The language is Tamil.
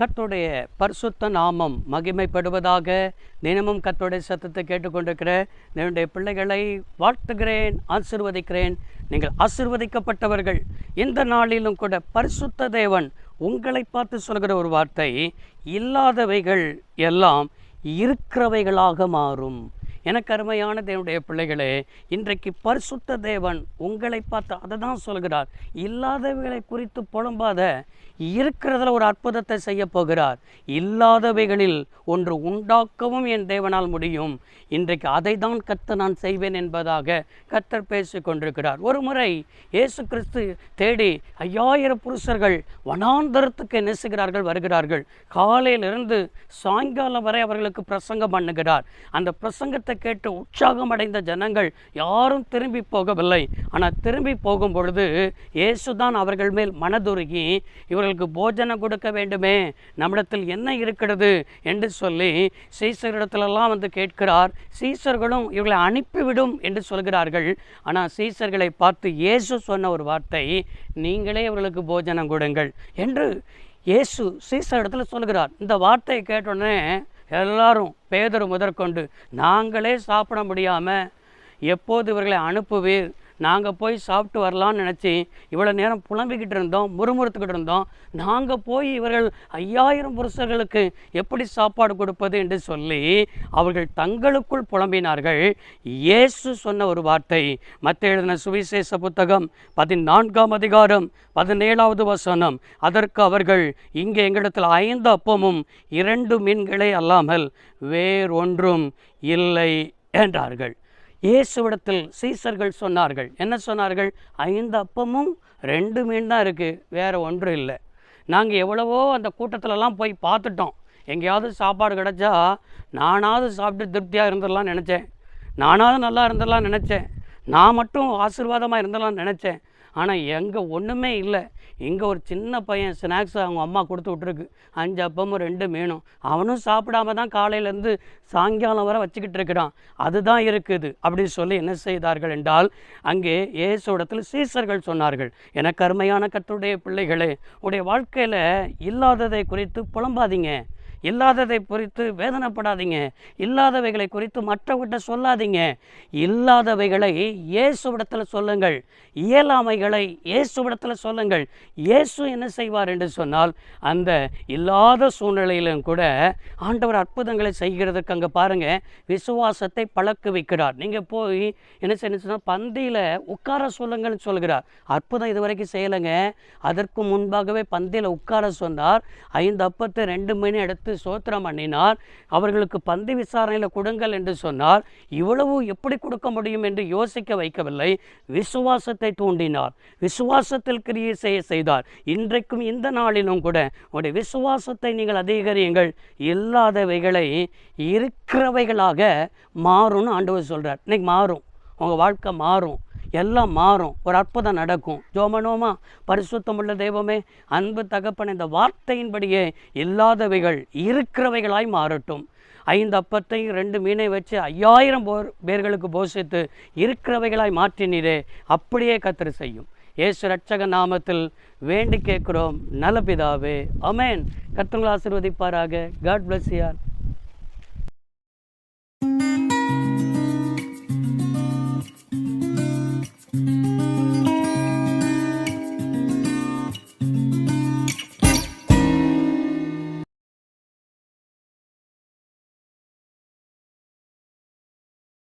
கர்த்தருடைய பரிசுத்த நாமம் மகிமைப்படுவதாக தினமும் கர்த்தருடைய சத்தத்தை கேட்டுக்கொண்டிருக்கிற என்னுடைய பிள்ளைகளை வாழ்த்துகிறேன் ஆசிர்வதிக்கிறேன். நீங்கள் ஆசிர்வதிக்கப்பட்டவர்கள். இந்த நாளிலும் கூட பரிசுத்த தேவன் உங்களை பார்த்து சொல்கிற ஒரு வார்த்தை இல்லாதவைகள் எல்லாம் இருக்கிறவைகளாக மாறும். எனக்கு அருமையான தேவனுடைய பிள்ளைகளே இன்றைக்கு பரிசுத்த தேவன் உங்களை பார்த்து அதை தான் சொல்கிறார். இல்லாதவைகளை குறித்து புலம்பாத இருக்கிறதுல ஒரு அற்புதத்தை செய்ய போகிறார். இல்லாதவைகளில் ஒன்று உண்டாக்கவும் என் தேவனால் முடியும். இன்றைக்கு அதை தான் கத்த நான் செய்வேன் என்பதாக கத்தர் பேசி கொண்டிருக்கிறார். ஒரு முறை இயேசு கிறிஸ்து தேடி ஐயாயிரம் புருஷர்கள் வனாந்தரத்துக்கு நெசுகிறார்கள் வருகிறார்கள். காலையிலிருந்து சாயங்காலம் வரை அவர்களுக்கு பிரசங்கம் பண்ணுகிறார். அந்த பிரசங்கத்தை கேட்டு உற்சாகம் அடைந்த ஜனங்கள் யாரும் திரும்பி போகவில்லை. ஆனால் திரும்பி போகும் பொழுது இயேசு தான் அவர்கள் மேல் மனதுருகி இவர்களுக்கு போஜனம் கொடுக்க வேண்டுமே நம்மிடத்தில் என்ன இருக்கிறது? என்று சொல்லி சீசரிடத்திலெல்லாம் வந்து கேட்கிறார். சீசர்களும் இவர்களை அனுப்பிவிடும் என்று சொல்கிறார்கள். ஆனால் சீசர்களை பார்த்து இயேசு சொன்ன ஒரு வார்த்தை நீங்களே இவர்களுக்கு போஜனம் கொடுங்கள் என்று இயேசு சீசர் இடத்துல சொல்கிறார். இந்த வார்த்தையை கேட்டோடனே எல்லாரும் பேதர் முதற்கொண்டு நாங்களே சாப்பிட முடியாமல் எப்போது இவர்களை அனுப்புவீர்? நாங்கள் போய் சாப்பிட்டு வரலான்னு நினச்சி இவ்வளோ நேரம் புலம்பிக்கிட்டு இருந்தோம் முறுமுறுத்துக்கிட்டு இருந்தோம். நாங்கள் போய் இவர்கள் ஐயாயிரம் புருஷர்களுக்கு எப்படி சாப்பாடு கொடுப்பது என்று சொல்லி அவர்கள் தங்களுக்குள் புலம்பினார்கள். இயேசு சொன்ன ஒரு வார்த்தை மற்ற எழுதின சுவிசேஷ புத்தகம் பதினான்காம் அதிகாரம் பதினேழாவது வசனம். அதற்கு அவர்கள் இங்கே எங்களிடத்தில் ஐந்து அப்பமும் இரண்டு மீன்களே அல்லாமல் வேறொன்றும் இல்லை என்றார்கள். இயேசுவிடத்தில் சீசர்கள் சொன்னார்கள். என்ன சொன்னார்கள்? ஐந்து அப்பமும் ரெண்டு மீன் தான் இருக்குது வேறு ஒன்றும் இல்லை. நாங்கள் எவ்வளவோ அந்த கூட்டத்திலலாம் போய் பார்த்துட்டோம். எங்கேயாவது சாப்பாடு கிடச்சா நானாவது சாப்பிட்டு திருப்தியாக இருந்துடலாம் நினச்சேன். நானாவது நல்லா இருந்துடலாம் நினச்சேன். நான் மட்டும் ஆசீர்வாதமாக இருந்துடலாம்னு நினச்சேன். ஆனால் எங்கே ஒன்றுமே இல்லை. இங்கே ஒரு சின்ன பையன் ஸ்நாக்ஸ் அவங்க அம்மா கொடுத்து விட்ருக்கு அஞ்சு அப்பமும் ரெண்டு மீனும். அவனும் சாப்பிடாம தான் காலையிலேருந்து சாயங்காலம் வரை வச்சுக்கிட்டு இருக்கிறான். அதுதான் இருக்குது. அப்படின்னு சொல்லி என்ன செய்தார்கள் என்றால் அங்கே இயேசுடத்தில் சீசர்கள் சொன்னார்கள். என கருமையான கத்துடைய பிள்ளைகளே உடைய வாழ்க்கையில் இல்லாததை குறித்து புலம்பாதீங்க. இல்லாததை குறித்து வேதனைப்படாதீங்க. இல்லாதவைகளை குறித்து மற்றவர்கிட்ட சொல்லாதீங்க. இல்லாதவைகளை இயேசுவிடத்தில் சொல்லுங்கள். இயலாமைகளை இயேசுவிடத்தில் சொல்லுங்கள். இயேசு என்ன செய்வார் என்று சொன்னால் அந்த இல்லாத சூழ்நிலையிலும் கூட ஆண்டவர் அற்புதங்களை செய்கிறதுக்கு அங்கே பாருங்கள் விசுவாசத்தை பழக்க வைக்கிறார். நீங்கள் போய் என்ன செய்யணும் பந்தியில் உட்கார சொல்லுங்கள்னு சொல்கிறார். அற்புதம் இது வரைக்கும் செய்யலைங்க. அதற்கு முன்பாகவே பந்தியில் உட்கார சொன்னார். ஐந்து அப்பத்தை ரெண்டு மணி எடுத்து சோத்திரம் பண்ணினார். அவர்களுக்கு பந்து விசாரணையில் கொடுங்கள் என்று சொன்னார். இவ்வளவு எப்படி கொடுக்க முடியும் என்று யோசிக்க வைக்கவில்லை. விசுவாசத்தை தூண்டினார். விசுவாசத்தில் கிரியை செய்ய செய்தார். இன்றைக்கும் இந்த நாளிலும் கூட உங்களுடைய விசுவாசத்தை நீங்கள் அதிகரியுங்கள். இல்லாதவைகளை இருக்கிறவைகளாக மாறும்னு ஆண்டவர் சொல்கிறார் இன்றைக்கி மாறும். உங்கள் வாழ்க்கை மாறும். எல்லாம் மாறும். ஒரு அற்புதம் நடக்கும். ஜோமனோமா பரிசுத்தமுள்ள தெய்வமே அன்பு தகப்பன் இந்த வார்த்தையின்படியே இல்லாதவைகள் இருக்கிறவைகளாய் மாறட்டும். ஐந்து அப்பத்தையும் ரெண்டு மீனை வச்சு ஐயாயிரம் போர் பேர்களுக்கு போஷித்து இருக்கிறவைகளாய் மாற்றினீரே அப்படியே கத்திரி செய்யும். இயேசு ரட்சக நாமத்தில் வேண்டி கேட்குறோம். நலபிதாவே அமேன் கர்த்தங்களை ஆசிர்வதிப்பாராக. காட் பிளஸ் யார்